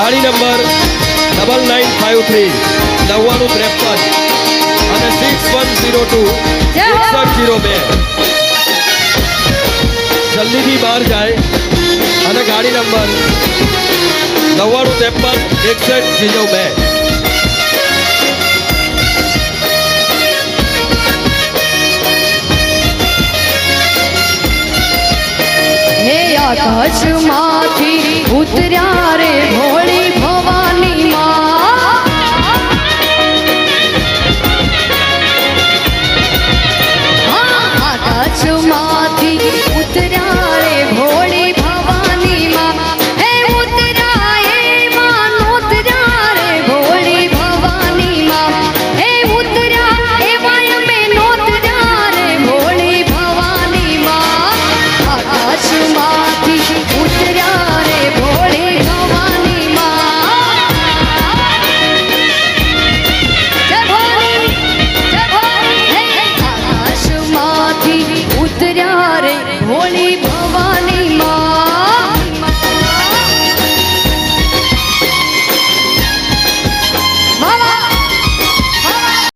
ગાડી number double nine five three. નવ્વાણું ત્રેપન અને સિક્સ વન ઝીરો ટુ એકસઠ ઝીરો બે. જલ્દીથી બહાર જાય. અને ગાડી નંબર નવ્વાણું ત્રેપન એકસઠ ઝીરો બે. હે આકાશમાંથી ઉતર્યા રે ભોળી.